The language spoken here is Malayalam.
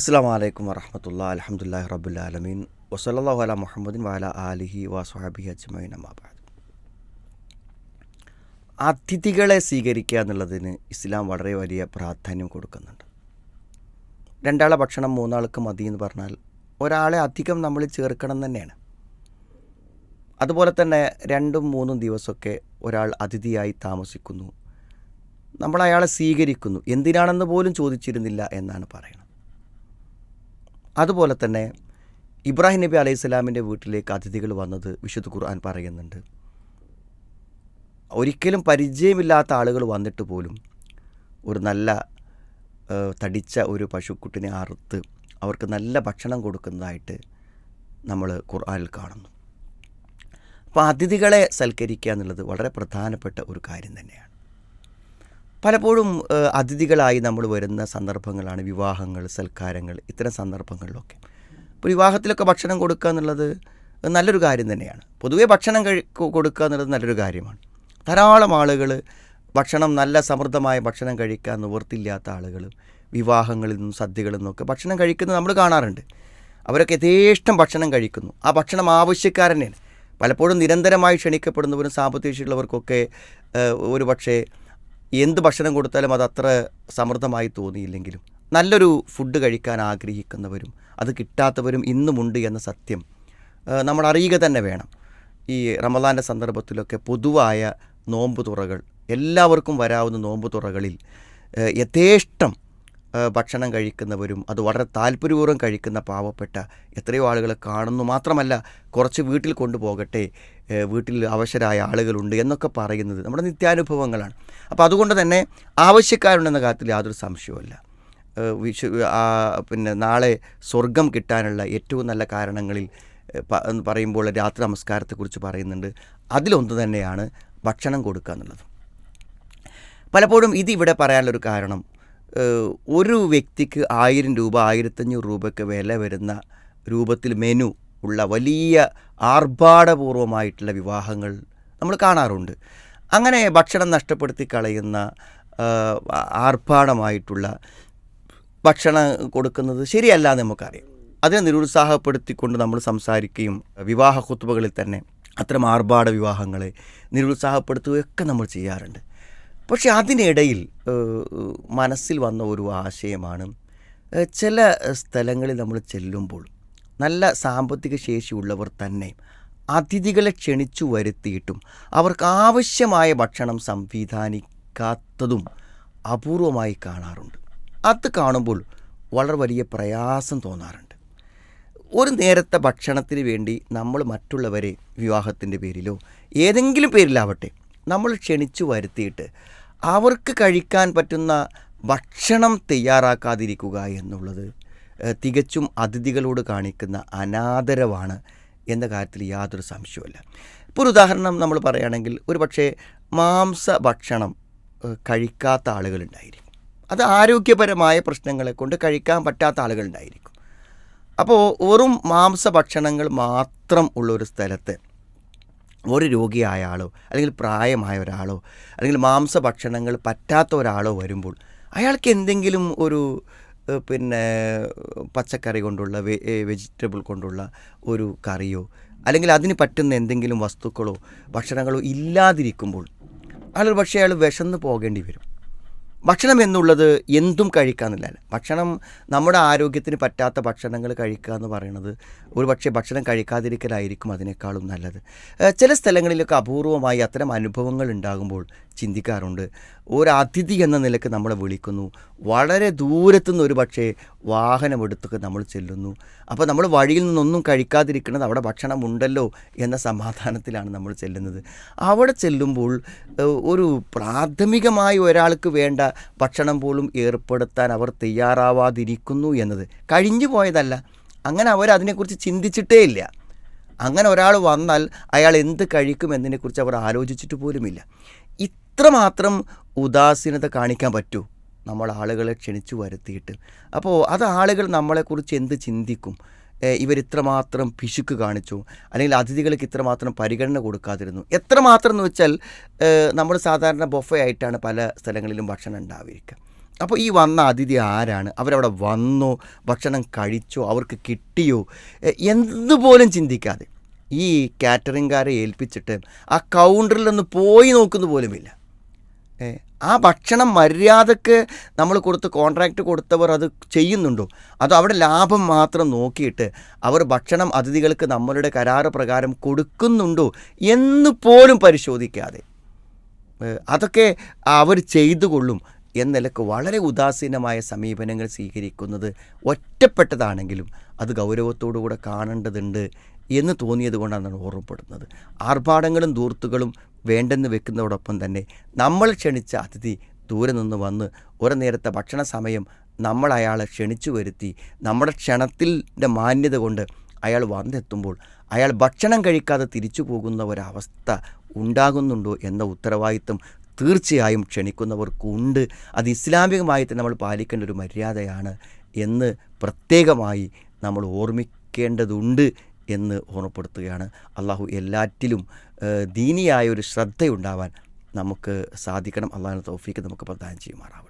അസ്സാം വലൈക്കും വറഹമത്തുള്ള അലഹമുല്ലാ റബുല്ലാലമീൻ വസല്ലാഹു അല മുഹമ്മദിൻ വാല ആലിഹി വസ്ഹാബി അജ്മൈൻ അമ്മാബാദ് അതിഥികളെ സ്വീകരിക്കുക എന്നുള്ളതിന് ഇസ്ലാം വളരെ വലിയ പ്രാധാന്യം കൊടുക്കുന്നുണ്ട്. രണ്ടാളെ ഭക്ഷണം മൂന്നാൾക്ക് മതി എന്ന് പറഞ്ഞാൽ ഒരാളെ അധികം നമ്മൾ ചേർക്കണം തന്നെയാണ്. അതുപോലെ തന്നെ രണ്ടും മൂന്നും ദിവസമൊക്കെ ഒരാൾ അതിഥിയായി താമസിക്കുന്നു. നമ്മൾ അയാളെ സ്വീകരിക്കുന്നു. എന്തിനാണെന്ന് പോലും ചോദിച്ചിരുന്നില്ല എന്നാണ് പറയുന്നത്. അതുപോലെ തന്നെ ഇബ്രാഹിം നബി അലൈഹി സ്വലാമിന്റെ വീട്ടിലേക്ക് അതിഥികൾ വന്നത് വിശുദ്ധ ഖുർആൻ പറയുന്നുണ്ട്. ഒരിക്കലും പരിചയമില്ലാത്ത ആളുകൾ വന്നിട്ട് പോലും ഒരു നല്ല തടിച്ച ഒരു പശുക്കുട്ടിനെ അറുത്ത് അവർക്ക് നല്ല ഭക്ഷണം കൊടുക്കുന്നതായിട്ട് നമ്മൾ ഖുർആനിൽ കാണുന്നു. അപ്പോൾ അതിഥികളെ സൽക്കരിക്കുക എന്നുള്ളത് വളരെ പ്രധാനപ്പെട്ട ഒരു കാര്യം തന്നെയാണ്. പലപ്പോഴും അതിഥികളായി നമ്മൾ വരുന്ന സന്ദർഭങ്ങളാണ് വിവാഹങ്ങൾ സൽക്കാരങ്ങൾ ഇത്തരം സന്ദർഭങ്ങളിലൊക്കെ. ഇപ്പോൾ വിവാഹത്തിലൊക്കെ ഭക്ഷണം കൊടുക്കുക എന്നുള്ളത് നല്ലൊരു കാര്യം തന്നെയാണ്. പൊതുവേ ഭക്ഷണം കഴി കൊടുക്കുക എന്നുള്ളത് നല്ലൊരു കാര്യമാണ്. ധാരാളം ആളുകൾ ഭക്ഷണം നല്ല സമൃദ്ധമായ ഭക്ഷണം കഴിക്കാൻ നിവൃത്തില്ലാത്ത ആളുകൾ വിവാഹങ്ങളിൽ നിന്നും സദ്യകളിൽ നിന്നൊക്കെ ഭക്ഷണം കഴിക്കുന്നത് നമ്മൾ കാണാറുണ്ട്. അവരൊക്കെ യഥേഷ്ടം ഭക്ഷണം കഴിക്കുന്നു. ആ ഭക്ഷണം ആവശ്യക്കാരൻ തന്നെയാണ്. പലപ്പോഴും നിരന്തരമായി ക്ഷണിക്കപ്പെടുന്നവരും സാമ്പത്തിക ശേഷിയുള്ളവർക്കൊക്കെ ഒരു പക്ഷേ എന്ത് ഭക്ഷണം കൊടുത്താലും അത് അത്ര സമൃദ്ധമായി തോന്നിയില്ലെങ്കിലും നല്ലൊരു ഫുഡ് കഴിക്കാൻ ആഗ്രഹിക്കുന്നവരും അത് കിട്ടാത്തവരും ഇന്നുമുണ്ട് എന്ന സത്യം നമ്മൾ അറിയുക തന്നെ വേണം. ഈ റമദാന്റെ സന്ദർഭത്തിലൊക്കെ പൊതുവായ നോമ്പ് തുറകൾ എല്ലാവർക്കും വരാവുന്ന നോമ്പ് തുറകളിൽ യഥേഷ്ടം ഭക്ഷണം കഴിക്കുന്നവരും അത് വളരെ താല്പര്യപൂർവം കഴിക്കുന്ന പാവപ്പെട്ട എത്രയോ ആളുകളെ കാണുന്നു. മാത്രമല്ല കുറച്ച് വീട്ടിൽ കൊണ്ടുപോകട്ടെ വീട്ടിൽ അവശരായ ആളുകളുണ്ട് എന്നൊക്കെ പറയുന്നത് നമ്മുടെ നിത്യാനുഭവങ്ങളാണ്. അപ്പോൾ അതുകൊണ്ട് തന്നെ ആവശ്യക്കാരുണ്ടെന്ന കാര്യത്തിൽ യാതൊരു സംശയവുമില്ല. വിശു പിന്നെ നാളെ സ്വർഗം കിട്ടാനുള്ള ഏറ്റവും നല്ല കാരണങ്ങളിൽ എന്ന് പറയുമ്പോൾ രാത്രി നമസ്കാരത്തെക്കുറിച്ച് പറയുന്നുണ്ട്. അതിലൊന്ന് തന്നെയാണ് ഭക്ഷണം കൊടുക്കുക എന്നുള്ളത്. പലപ്പോഴും ഇതിവിടെ പറയാനുള്ളൊരു കാരണം ഒരു വ്യക്തിക്ക് ആയിരം രൂപ ആയിരത്തഞ്ഞൂറ് രൂപയ്ക്ക് വില വരുന്ന രൂപത്തിൽ മെനു ഉള്ള വലിയ ആർഭാടപൂർവമായിട്ടുള്ള വിവാഹങ്ങൾ നമ്മൾ കാണാറുണ്ട്. അങ്ങനെ ഭക്ഷണം നഷ്ടപ്പെടുത്തി കളയുന്ന ആർഭാടമായിട്ടുള്ള ഭക്ഷണം കൊടുക്കുന്നത് ശരിയല്ല എന്ന് നമുക്കറിയാം. അതിനെ നിരുത്സാഹപ്പെടുത്തിക്കൊണ്ട് നമ്മൾ സംസാരിക്കുകയും വിവാഹ കുത്തുബകളിൽ തന്നെ അത്തരം ആർഭാട വിവാഹങ്ങളെ നിരുത്സാഹപ്പെടുത്തുകയൊക്കെ നമ്മൾ ചെയ്യാറുണ്ട്. പക്ഷേ അതിനിടയിൽ മനസ്സിൽ വന്ന ഒരു ആശയമാണ് ചില സ്ഥലങ്ങളിൽ നമ്മൾ ചെല്ലുമ്പോൾ നല്ല സാമ്പത്തിക ശേഷിയുള്ളവർ തന്നെ അതിഥികളെ ക്ഷണിച്ചു വരുത്തിയിട്ടും അവർക്ക് ആവശ്യമായ ഭക്ഷണം സംവിധാനിക്കാത്തതും അപൂർവമായി കാണാറുണ്ട്. അത് കാണുമ്പോൾ വളരെ വലിയ പ്രയാസം തോന്നാറുണ്ട്. ഒരു നേരത്തെ ഭക്ഷണത്തിന് വേണ്ടി നമ്മൾ മറ്റുള്ളവരെ വിവാഹത്തിന്റെ പേരിലോ ഏതെങ്കിലും പേരിലാവട്ടെ നമ്മൾ ക്ഷണിച്ചു വരുത്തിയിട്ട് അവർക്ക് കഴിക്കാൻ പറ്റുന്ന ഭക്ഷണം തയ്യാറാക്കാതിരിക്കുക എന്നുള്ളത് തികച്ചും അതിഥികളോട് കാണിക്കുന്ന അനാദരവാണ് എന്ന കാര്യത്തിൽ യാതൊരു സംശയവുമില്ല. ഇപ്പോൾ ഒരു ഉദാഹരണം നമ്മൾ പറയുകയാണെങ്കിൽ ഒരു പക്ഷേ മാംസ ഭക്ഷണം കഴിക്കാത്ത ആളുകളുണ്ടായിരിക്കും. അത് ആരോഗ്യപരമായ പ്രശ്നങ്ങളെ കൊണ്ട് കഴിക്കാൻ പറ്റാത്ത ആളുകളുണ്ടായിരിക്കും. അപ്പോൾ വെറും മാംസ ഭക്ഷണങ്ങൾ മാത്രം ഉള്ള ഒരു സ്ഥലത്ത് ഒരു രോഗിയായ ആളോ അല്ലെങ്കിൽ പ്രായമായ ഒരാളോ അല്ലെങ്കിൽ മാംസ ഭക്ഷണങ്ങൾ പറ്റാത്ത ഒരാളോ വരുമ്പോൾ അയാൾക്ക് എന്തെങ്കിലും ഒരു പിന്നെ പച്ചക്കറി കൊണ്ടുള്ള വെജിറ്റബിൾ കൊണ്ടുള്ള ഒരു കറിയോ അല്ലെങ്കിൽ അതിന് പറ്റുന്ന എന്തെങ്കിലും വസ്തുക്കളോ ഭക്ഷണങ്ങളോ ഇല്ലാതിരിക്കുമ്പോൾ അയാൾ പക്ഷേ അയാൾ വിശന്ന് പോകേണ്ടി വരും. ഭക്ഷണം എന്നുള്ളത് എന്തും കഴിക്കാമെന്നില്ല ഭക്ഷണം നമ്മുടെ ആരോഗ്യത്തിന് പറ്റാത്ത ഭക്ഷണങ്ങൾ കഴിക്കുക എന്ന് പറയുന്നത് ഒരു പക്ഷേ ഭക്ഷണം കഴിക്കാതിരിക്കലായിരിക്കും അതിനേക്കാളും നല്ലത്. ചില സ്ഥലങ്ങളിലൊക്കെ അപൂർവമായി അത്തരം അനുഭവങ്ങൾ ഉണ്ടാകുമ്പോൾ ചിന്തിക്കാറുണ്ട്. ഒരതിഥി എന്ന നിലയ്ക്ക് നമ്മളെ വിളിക്കുന്നു. വളരെ ദൂരത്തുനിന്ന് ഒരു പക്ഷേ വാഹനമെടുത്തൊക്കെ നമ്മൾ ചെല്ലുന്നു. അപ്പോൾ നമ്മൾ വഴിയിൽ നിന്നൊന്നും കഴിക്കാതിരിക്കുന്നത് അവിടെ ഭക്ഷണം ഉണ്ടല്ലോ എന്ന സമാധാനത്തിലാണ് നമ്മൾ ചെല്ലുന്നത്. അവിടെ ചെല്ലുമ്പോൾ ഒരു പ്രാഥമികമായി ഒരാൾക്ക് വേണ്ട ഭക്ഷണം പോലും ഏർപ്പെടുത്താൻ അവർ തയ്യാറാവാതിരിക്കുന്നു എന്നത്. കഴിഞ്ഞു പോയതല്ല. അങ്ങനെ അവർ അതിനെക്കുറിച്ച് ചിന്തിച്ചിട്ടേ ഇല്ല. അങ്ങനെ ഒരാൾ വന്നാൽ അയാൾ എന്ത് കഴിക്കും എന്നതിനെക്കുറിച്ച് അവർ ആലോചിച്ചിട്ട് പോലുമില്ല. ഇത്രമാത്രം ഉദാസീനത കാണിക്കാൻ പറ്റൂ. നമ്മൾ ആളുകളെ ക്ഷണിച്ചു വരുത്തിയിട്ട്. അപ്പോൾ അത് ആളുകൾ നമ്മളെക്കുറിച്ച് എന്ത് ചിന്തിക്കും? ഇവരിത്രമാത്രം പിശുക്ക് കാണിച്ചു. അല്ലെങ്കിൽ അതിഥികൾക്ക് ഇത്രമാത്രം പരിഗണന കൊടുക്കാതിരുന്നു. എത്രമാത്രം എന്ന് വെച്ചാൽ നമ്മൾ സാധാരണ ബൊഫ ആയിട്ടാണ് പല സ്ഥലങ്ങളിലും ഭക്ഷണം ഉണ്ടാവുക അപ്പോൾ ഈ വന്ന അതിഥി ആരാണ്? അവരവിടെ വന്നോ? ഭക്ഷണം കഴിച്ചോ? അവർക്ക് കിട്ടിയോ? എന്തുപോലും ചിന്തിക്കാതെ. ഈ കാറ്ററിംഗുകാരെ ഏൽപ്പിച്ചിട്ട് ആ കൗണ്ടറിൽ ഒന്ന് പോയി നോക്കുന്ന പോലുമില്ല. ആ ഭക്ഷണം മര്യാദയ്ക്ക് നമ്മൾ കൊടുത്ത് കോൺട്രാക്റ്റ് കൊടുത്തവർ അത് ചെയ്യുന്നുണ്ടോ? അതോ അവിടെ ലാഭം മാത്രം നോക്കിയിട്ട് അവർ ഭക്ഷണം അതിഥികൾക്ക് നമ്മളുടെ കരാറ് പ്രകാരം കൊടുക്കുന്നുണ്ടോ എന്ന് പോലും പരിശോധിക്കാതെ? അതൊക്കെ അവർ ചെയ്തു കൊള്ളും എന്ന നിലയ്ക്ക് വളരെ ഉദാസീനമായ സമീപനങ്ങൾ സ്വീകരിക്കുന്നത് ഒറ്റപ്പെട്ടതാണെങ്കിലും അത് ഗൗരവത്തോടുകൂടെ കാണേണ്ടതുണ്ട് എന്ന് തോന്നിയത് കൊണ്ടാണ് ഓർമ്മപ്പെടുന്നത്. ആർഭാടങ്ങളും ദൂർത്തുകളും വേണ്ടെന്ന് വെക്കുന്നതോടൊപ്പം തന്നെ നമ്മൾ ക്ഷണിച്ച അതിഥി ദൂരെ നിന്ന് വന്ന് ഒരു നേരത്തെ ഭക്ഷണ സമയം നമ്മൾ അയാളെ ക്ഷണിച്ചു വരുത്തി നമ്മുടെ ക്ഷണത്തിന്റെ മാന്യത കൊണ്ട് അയാൾ വന്നെത്തുമ്പോൾ അയാൾ ഭക്ഷണം കഴിക്കാതെ തിരിച്ചു പോകുന്ന ഒരവസ്ഥ ഉണ്ടാകുന്നുണ്ടോ എന്ന ഉത്തരവാദിത്വം തീർച്ചയായും ക്ഷണിക്കുന്നവർക്കുണ്ട്. അത് ഇസ്ലാമികമായി തന്നെ നമ്മൾ പാലിക്കേണ്ട ഒരു മര്യാദയാണ് എന്ന് പ്രത്യേകമായി നമ്മൾ ഓർമ്മിക്കേണ്ടതുണ്ട് എന്ന് ഓർമ്മപ്പെടുത്തുകയാണ്. അള്ളാഹു എല്ലാറ്റിലും ദീനിയായ ഒരു ശ്രദ്ധയുണ്ടാവാൻ നമുക്ക് സാധിക്കണം. അള്ളാഹിന്റെ തോഫിക്ക് നമുക്ക് പ്രദാനം ചെയ്യുമാറാവട്ടെ.